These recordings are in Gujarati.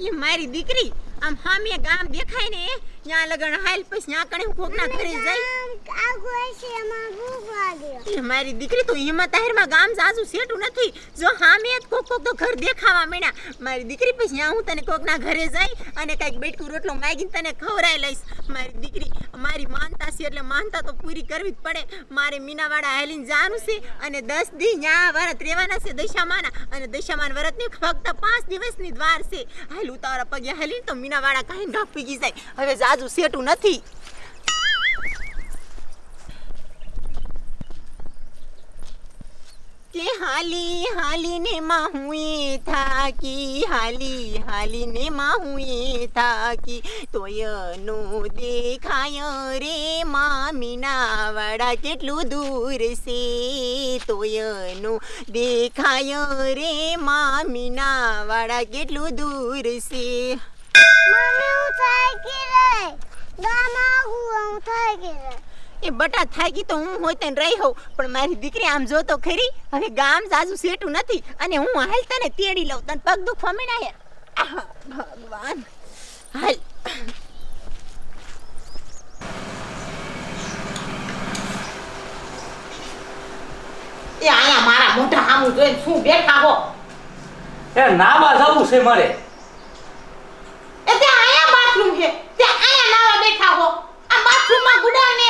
એ મારી દીકરી. આમ હામે ગામ દેખાય ને ત્યાં લગન હાલ પછી ત્યાં કણે કોકના ઘરે જઈ. મારી દીકરી, તો હિંમત આહિરમાં ગામ જાજુ સેટું નથી. જો હામે જ કોક કોક તો ઘર દેખાવા માંડ્યા. મારી દીકરી પછી હું તને કોકના ઘરે જઈ અને કાંઈક બેટકું રોટલો માગીને તને ખવડાવી લઈશ. મારી દીકરી, મારી માનતા છે એટલે માનતા તો પૂરી કરવી જ પડે. મારે મીનાવાડા હેલીને જવાનું છે અને દસ દી ન્યા વરત રહેવાના છે દશામાના. અને દશામાન વરતની ફક્ત પાંચ દિવસની દ્વાર છે. હાલ ઉતાવળા પગે હેલીને તો મીનાવાડા કાંઈ પીગી જાય. હવે જાજુ સેટું નથી. કે હાલી હાલીને માહુએ થાકી, હાલી હાલીને માહુએ થાકી. તોયનું દેખાય રે મામીના વાડા કેટલું દૂર છે. તોયનું દેખાય રે મામીના વાડા કેટલું દૂર છે. એ બટા થાકી તો હું હોય તેને રહી હોઉં. પણ મારી દીકરી આમ જો તો ખરી હવે ગામ જાજુ સેટું નથી અને હું હાલ તને તેડી લઉં તને પગ દુખવા મીણા યાર ભગવાન. હાલ. એ આયા મારા મોઢા સામું જોઈને શું બેઠા હો? એ નાવા જવું છે મારે. એ ત્યાં આયા બાથરૂમ છે ત્યાં આયા નાવા બેઠા હો. આ બાથરૂમમાં ગુડાને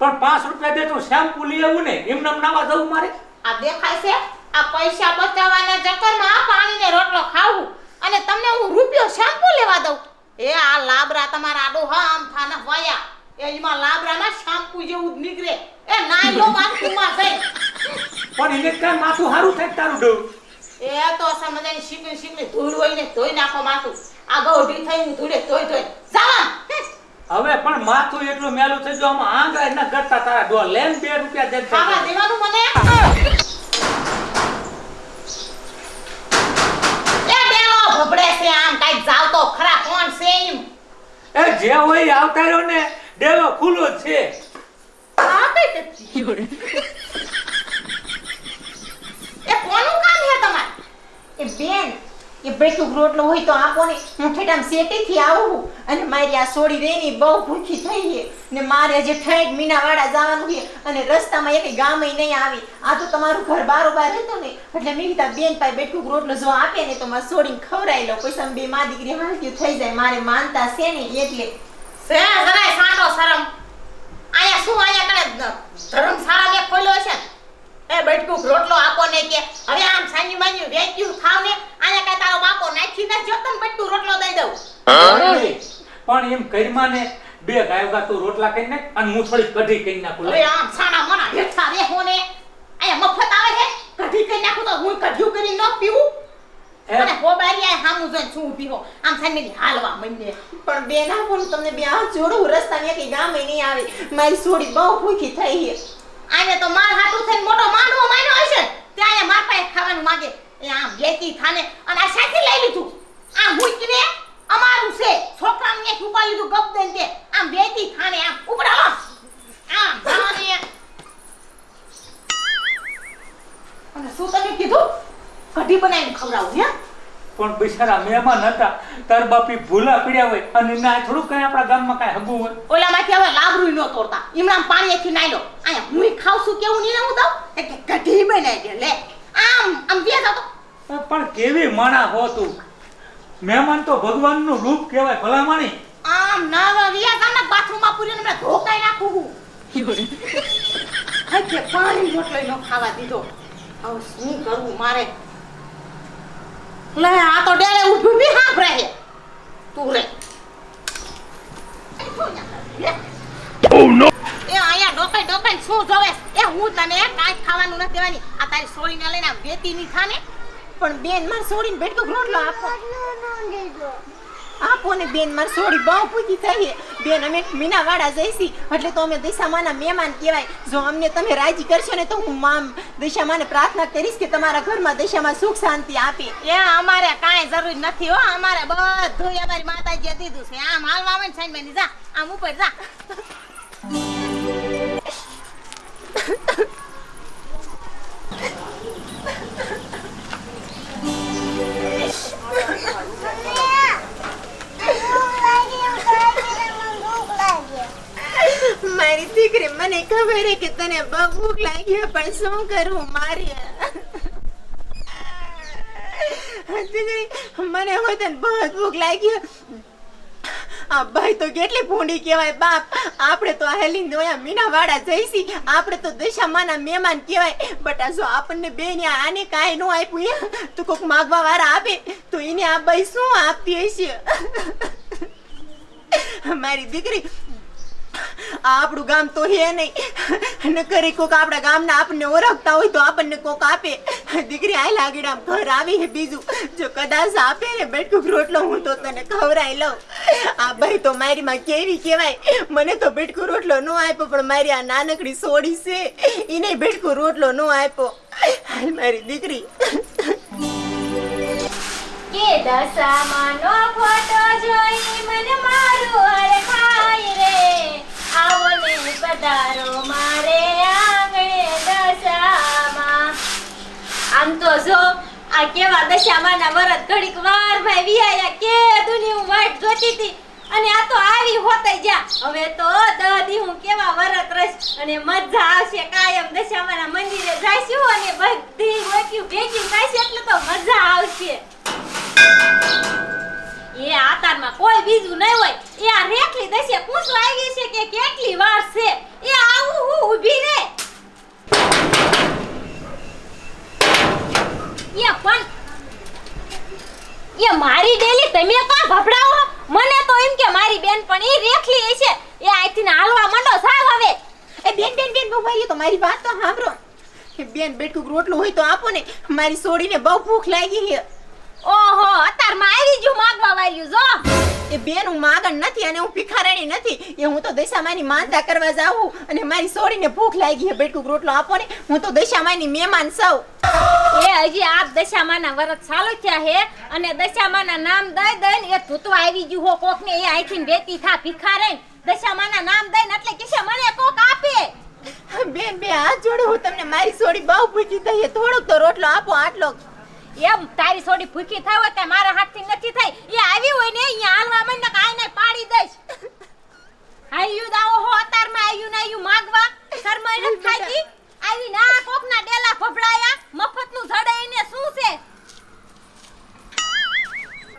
પણ પાંચ રૂપિયા દે તો શેમ્પુ લઈ આવું ને એમ નામ નાવા જવું મારે? આ દેખાય છે આ પૈસા બચાવવાના ચક્કરમાં આ પાણીને રોટલો ખાવું અને તમને હું રૂપિયો શેમ્પુ લેવા દઉં? એ આ લાબરા તમારા આડો હા આમ થાના વાયા. એ એમાં લાબરામાં શેમ્પુ જેવું જ નીકળે. એ નાઈ લો બાથરૂમમાં જઈ પણ એને કાંઈ માથું સારું થાય તારું ડો એ તો સમજાય શીખી શીખી ધૂળ હોય ને ધોઈ નાખો માથું. આ ગૌઢી થઈ ધૂળે ધોઈ ધોઈ. જાવા હવે પણ માથું એટલું મેલું થઈ ગયું આમાં આંગળા ના કરતા તારા ડોલ. લેન બે રૂપિયા દે ખાવા દેવાનું મને? એ બેલો ભબડે છે આમ કાંઈક જાવ તો ખરા કોણ છે એમ? એ જે હોય આવતા રહ્યો ને ડેલો ખુલ્લો છે. આ કઈ તે એ કોનું કામ છે તમારે? એ બેન એ બેઠું રોટલો હોય તો આપો ને હું ઠેઠામ શેટીથી આવું અને મારી આ સોડી રેની બહુ ભૂખી થઈ છે ને મારે હજી ઠેઠ મીનાવાડા જવાનું છે અને રસ્તામાં એક ગામે નહીં આવી. આ તો તમારું ઘર બારોબાર હતું ને. એટલે મેં કીધા બેન પાસે બેઠું રોટલો જો આપે ને તો મારે સોડીને ખવડાવી લો પૈસા બે મા દીકરી હાલતી થઈ જાય. મારે માનતા છે ને એટલે. સે જરાય સાંટો શરમ. આયા શું આયા કણે ધર્મશાળા મેં ખોલ્યો છે? એ બેટકુક રોટલો આપો ને કે હવે આમ સાંજી માંજી વેચ્યું ખાવ ને. આને કાંઈ તારો બાપો નાખી દે જો તને બેટકું રોટલો દઈ દઉં. પણ એમ કરીમાં ને બે ગાયો ગા તું રોટલા કરી નાખ અને હું થોડી કઢી કરી નાખું. હવે આમ સાના મના હેઠા રે હોને આયા મફત આવે છે કઢી કરી નાખું તો હું કઢ્યું કરી ન પીવું. એ અને હોબારી હામું જોઈને શું ઊભી હો. આમ સાંજી હાલવા મંડે પણ બેન આપો તમને બે હાથ જોડું રસ્તામાં એક ગામે નહીં આવે. મારી સોડી બહુ ભૂખી થઈ છે. આને તો માર હાટું થઈને મોટો માંડવો માન્યો હશે. ત્યાં આયા માર પાસે ખાવાનું માંગે. એ આમ વેચી ખાને અને આ સાથી લઈ લીધું. આ મૂકીને અમારું છે. છોકરાને એક ઉપાડી લીધું ગપ દઈને તે આમ વેચી ખાને આમ ઉપડાવો આમ ભાવને અને શું તમે કીધું? કઢી બનાવીને ખવડાવું હે પણ બિચારા મહેમાન હતા. તાર બાપી ભૂલા પીડ્યા હોય અને ના થોડું કઈ આપણા ગામમાં કઈ હગું હોય. ઓલામાંથી હવે લાબરું ન તોડતા. ઈમણા પાણી એથી નાઈ લો આયા હું ખાવ છું કેવું નહીં હું દઉં એટલે કઢી બનાવી દે લે. આમ આમ બે જાતો પણ કેવી માણા હો તું? મહેમાન તો ભગવાનનું રૂપ કહેવાય ભલામાણી. આમ ના વિયા ગામના બાથરૂમમાં પૂરીને મેં ધોકાઈ નાખું હું. હજે પાણી રોટલો નો ખાવા દીધો. હવે શું કરવું મારે? લે આ તો ડેરે ઉઠું બી હાફ રહે. તું રે મહેમાન કહેવાય. અમને તમે રાજી કરશો ને તો હું મામ દિશામાને પ્રાર્થના કરીશ કે તમારા ઘરમાં દિશામાં સુખ શાંતિ આપે. એ અમારે કાંઈ જરૂર નથી હો. અમારે બધું અમારી માતાજીએ દીધું છે. આમ હાલવા આવે ને જા. આમ ઉપર જા. બહુ ભૂખ લાગી પણ શું કરું મારે? મને હોય તને બહુ ભૂખ લાગી. આ ભાઈ તો કેટલી ભૂંડી કહેવાય બાપ. આપણે તો આ હેલીન દોયા મીનાવાડા જઈશી. આપણે તો દશામાના મહેમાન કહેવાય. બટ જો આપણને બે ને આને કાંઈ ન આપ્યું એ તો કોક માગવા વાળા આપે તો એને આ ભાઈ શું આપતી હશે? મારી દીકરી આપણું ગામ તો હે નહીં. નકરે કોક આપણા ગામના આપણને ઓળખતા હોય તો આપણને કોક આપે. દીકરી આ લાગીડા ઘર આવી હે બીજું. જો કદાચ આપે ને બેટકુક રોટલો, હું તો તને ખવડાવી લઉં. આ ભાઈ તો મારી માં કેવી કહેવાય? મને તો બેટકું રોટલો ન આપ્યો, પણ મારી આ નાનકડી સોડી છે. એને બેટકું રોટલો ન આપ્યો. હાલ મારી દીકરી. કે દશામાનો ફોટો જોઈ મને મારું હરખાય રે આવો ને પધારો મારે આંગણે દશામાં આમ તો જો આ કેવા વરત ઘડીક વાર ભાઈ વિયાયા કે દુની વાટ જોતી હતી. અને આ તો આવી હોતઈ જા હવે તો દદી, હું કેવા વરત રહીશ? અને મજા આવશે કાયમ દશામાના મંદિરે જઈશું અને બધી ગોક્યું ભેગી થાશે એટલે તો મજા આવશે. એ આતારમાં કોઈ બીજું નહીં હોય. એ આ રેખલી દશે પૂછવા આવી છે કે કેટલી વાર છે? એ આવું હું ઊભી રે. એ પણ એ મારી ડેલી તમે કા ભભડાવો મને તો એમ કે મારી બેન પણ એ રેખલી છે એ આઈથી હાલવા માંડો સાવ હવે. એ બેન બેન બેન ભૂખ ભાઈ તો મારી વાત તો સાંભળો. બેન બેટકુક રોટલો હોય તો આપો ને. મારી સોડીને બહુ ભૂખ લાગી છે. ઓહો અતારમાં આવી ગયું માગવા વાળ્યું જો. એ બેન હું માગણ નથી અને હું ભિખારણી નથી. એ હું તો દશામાની માનતા કરવા જાઉં અને મારી સોડીને ભૂખ લાગી છે બેટકુક રોટલો આપો ને હું તો દશામાની મહેમાન સૌ એ હજી આપ દશામાના વરત ચાલુ થયા હે અને દશામાના નામ દઈ દઈને એ ધૂતવા આવી ગયું હો કોક ને એ આઈથી વેતી થા ભિખારણ દશામાના નામ દઈને એટલે કિસે મને કોક આપે. બેન બે હાથ જોડે હું તમને મારી સોડી બહુ ભૂજી દઈએ. થોડોક તો રોટલો આપો આટલો. એમ તારી સોડી ભૂખી થઈ હોય કે મારા હાથથી નથી થઈ? એ આવી હોય ને અહીંયા હાલવા મને કાંઈ આઈને પાડી દઈશ. આયુ દાવો હો અતારમાં આયુ ને આયુ માગવા. શરમાઈ નથી ખાતી આવી ના કોકના ડેલા ભભડાયા. મફતનું જડાઈને શું છે?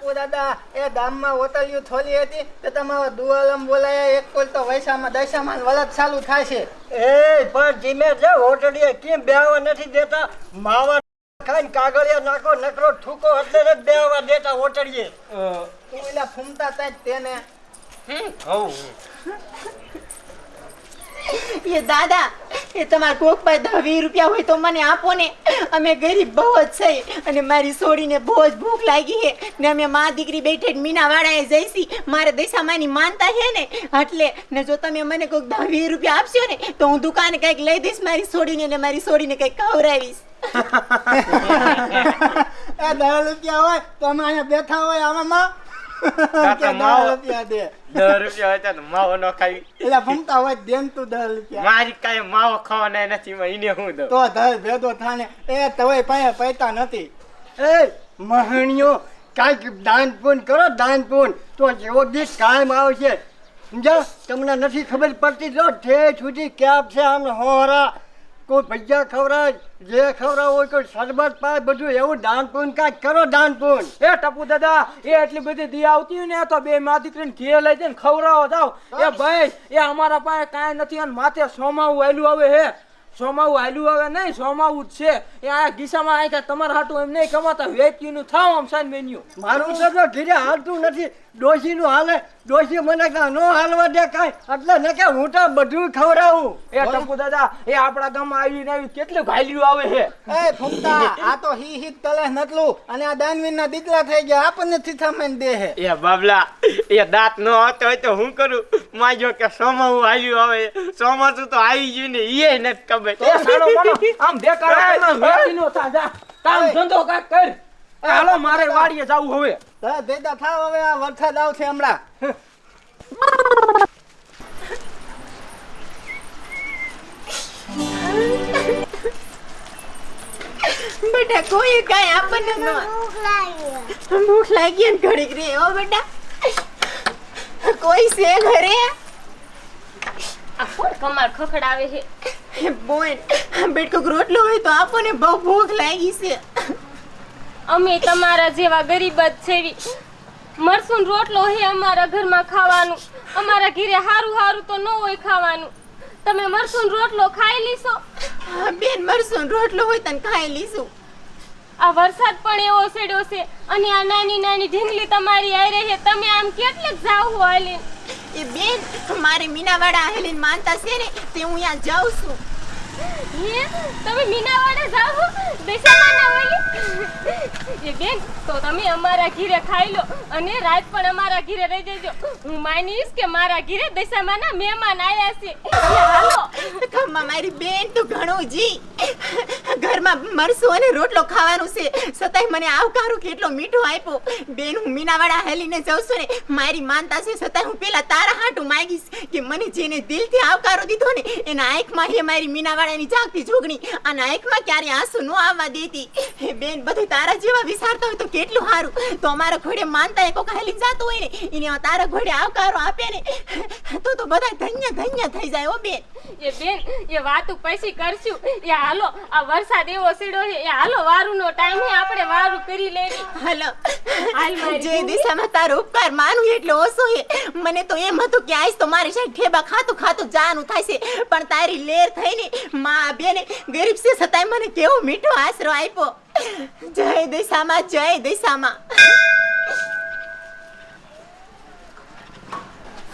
ઓ દાદા એ ગામમાં ઓતલિયું થોલી હતી તો તમારો દુઆલમ બોલાયા. એક કોલ તો વૈસામાં દશામાં વલત ચાલુ થાય છે એ પણ જીમે છે હોટડીએ કેમ બેહવા નથી દેતા? માવા ખાઈને કાગળિયા નાખો નકરો ઠૂકો એટલે જ બેહવા દેતા ઓટડીએ તું એલા ફૂમતા તા હમ તેને એ દાદા, એ તમારા કોક પાસે દસ રૂપિયા હોય તો મને આપો ને. અમે ગરીબ બહુ જ છે અને મારી સોડીને બહુ જ ભૂખ લાગી છે. ને અમે મા દીકરી બેઠે મીનાવાળાએ જઈશી. મારે દશામાની માનતા છે ને. એટલે ને જો તમે મને કોઈક દસ વીસ રૂપિયા આપશો ને, તો હું દુકાને કંઈક લઈ દઈશ મારી સોડીને ને મારી સોડીને કંઈક ખવડાવીશ. દસ રૂપિયા હોય, તો અમે અહીંયા બેઠા હોય આવામાં. કે દસ માવો. દસ રૂપિયા હતા માવો ન ખાવી એટલે ભમતા હોય દેન તું દસ રૂપિયા મારી કાંઈ માવો ખાવાના નથી એને હું દઉં તો દસ ભેદો થાને એ તવે પાસે પૈતા નથી એ મહણીઓ કાંઈક દાન પૂન કરો દાન પૂન તો જેવો દિવસ કાયમ આવશે સમજા તમને નથી ખબર પડતી જો ઠે સુધી ક્યાબ છે આમ હોરા કોઈ ભજીયા ખવડાય જે ખવડાવ હોય કોઈ શરબત પાય બધું એવું દાન પૂન કાંઈક કરો દાન પૂન એ ટપુ દાદા એ એટલી બધી દી આવતી હોય ને તો બે મા દીકરીને ઘેર લઈ જઈને ખવડાવો જાવ એ ભાઈ એ અમારા પાસે કાંઈ નથી અને માથે સોમાવું આવેલું આવે હે. સોમાવું આલ્યું આવે નહીં સોમાવું જ છે. એ આ ગીસામાં આ કાંઈ તમારા હાટું એમ નહીં કમાતા વેચીનું થાવ આમ સાઈન મેન્યુ મારું તો તો ઘીરે હાલતું નથી. ડોશીનું હાલે. ડોશી મને કા નો હાલવા દે કાંઈ. એટલે ન કે હું તો બધું ખવડાવું. એ ટપુ દાદા એ આપણા ગામમાં આવીને આવી કેટલું ઘાયલું આવે છે. એ ફૂમતા આ તો હી હી તલે નતલું અને આ દાનવીરના દીકરા થઈ ગયા આપણને થીથામેન દે હે એ બાબલા એ દાંત ન હતો હોય તો હું કરું? માજો કે સોમાવું આવ્યું આવે ચોમાસું તો આવી ગયું ને એ નથી ખબર. એ સાડો માનો આમ બેકાર વેચીનું થા જા. કામ ધંધો કાંઈક કર. હાલો મારે વાડીએ જવું હવે. દસ ભેદા થાવ હવે આ વરસાદ આવશે હમણાં. બેટા કોઈ કઈ આપણને ભૂખ લાગી ને ઘડીક રે હો બેટા. કોઈ છે ઘરે? આ કોણ કમાર ખખડાવે છે? હે બોન બેટકોક રોટલો હોય તો આપો ને બહુ ભૂખ લાગી છે. અમે તમારા જેવા ગરીબ જ છેવી મરસું રોટલો હે અમારા ઘરમાં ખાવાનું. અમારા ઘરે હારું હારું તો ન હોય ખાવાનું. તમે મરસું રોટલો ખાઈ લીશો? બેન મરસું રોટલો હોય તને ખાઈ લીશું. આ વરસાદ પણ એવો છેડ્યો છે અને આ નાની નાની ઢીંગલી તમારી આઈ છે. તમે આમ કેટલે જાવ હાલી એ બેન મારે મીનાવાડા આહેલીન માનતા છે ને તે હું અહીંયા જાઉં છું. હે? તમે મીનાવાડા જાઓ? દશામાના ઓલી એ બેન તો તમે અમારા ઘીરે ખાઈ લો અને રાત પણ અમારા ઘીરે રહી જજો. હું માનીશ કે મારા ઘીરે બેસામાના મહેમાન આવ્યા છે. હાલો. મારી બેન તો ઘણું જી. ઘરમાં મરસું અને રોટલો ખાવાનું છે. છતાંય મને આવકારો કેટલો મીઠો આપ્યો. બેન હું મીનાવાડા હેલીને જાઉં છું ને, મારી માનતા છે, સતાય હું પેલા તારા હાટું માંગીશ કે મને જેને દિલથી આવકારો દીધો ને, એના આંખમાં હે મારી મીનાવાડાની જાગતી જોગણી. અને આંખમાં ક્યારે આંસુ ન આવવા દેતી. હે બેન, બધું તારા જેવા વિચારતા હોય તો કેટલું સારું તો અમારા ઘોડે માનતા એક હેલી જાતું હોય ને, એને તારા ઘોડે આવકારો આપે ને, તો તો બધા ધન્ય ધન્ય થઈ જાય ઓ બેન. એ બેન, એ વાતું પછી કરશું. એ હાલો, આ વરસાદ એવો સીડો છે. એ હાલો વારુનો ટાઈમ છે આપણે વારું કરી લેવી. હાલો. હાલ મારી જે દિશામાં તારો ઉપકાર માનું એટલો ઓછો છે. મને તો એમ હતું કે આજ તો મારી સાહેબ ઠેબા ખાતું ખાતું જાનું થાય છે. પણ તારી લેર થઈને માં બેને ગરીબ છે છતાંય મને કેવો મીઠો આશરો આપ્યો. જય દિશામાં જય દિશામાં.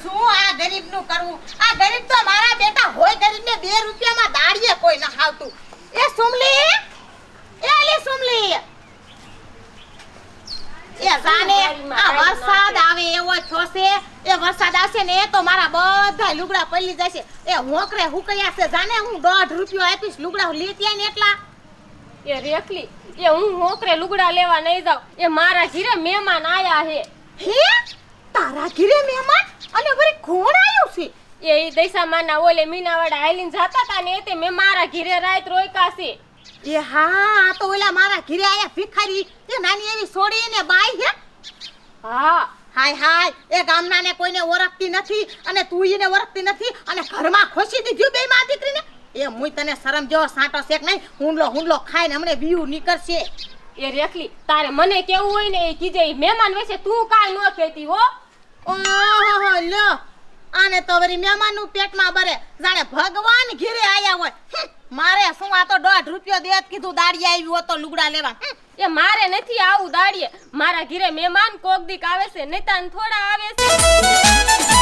શું આ ગરીબનું કરવું? આ ગરીબ તો મારા બેટા હોય ગરીબને બે રૂપિયામાં દાડીએ કોઈ ન ખાવતું એ સુમલી એ લે સુમલી એ જાને આ વરસાદ આવે એવો થોસે એ વરસાદ ને એ તો મારા બધા લુગડા પલળી જશે. એ હોકરે હુકયા છે. જાને હું દોઢ રૂપિયો આપીશ લુગડા લેતી આવીને એટલા? એ રેખલી એ હું હોકરે લુગડા લેવા નહીં જાઉં. એ મારા ઘીરે મહેમાન આયા હે. હે? તારા ઘીરે મહેમાન? અને વરી કોણ આવ્યું છે? એ દૈસામાના ઓલે મીનાવાડા હાલીને જાતા તા ને તે મેં મારા ઘીરે રાત રોયકા છે. એ હા તો ઓલા મારા ઘીરે આયા ભિખારી. એ નાની એવી સોડી ને બાઈ હે? હા. હાય હાય એ ગામનાને કોઈને ઓળખતી નથી અને તું એને ઓળખતી નથી અને ઘરમાં ખોસી દીધું બે માં દીકરીને? એ મુય તને શરમ જેવો સાંટો શેક નહીં હુંડલો હુંડલો ખાઈને હમણે બીયું નીકળશે. એ રેખલી તારે મને કેવું હોય ને એ કીજે મહેમાન વેસે તું કાઈ ન કહેતી હો. ઓહો લ્યો. આને તો વળી મહેમાનનું પેટમાં બરે જાણે ભગવાન ઘીરે આયા હોય. મારે શું આ તો દોઢ રૂપિયો દેત કીધું દાડી આવ્યું હતો લુગડા લેવા. એ મારે નથી આવું દાડીએ મારા ઘીરે મહેમાન કોક દીક આવે છે નહીં તાન થોડા આવે છે.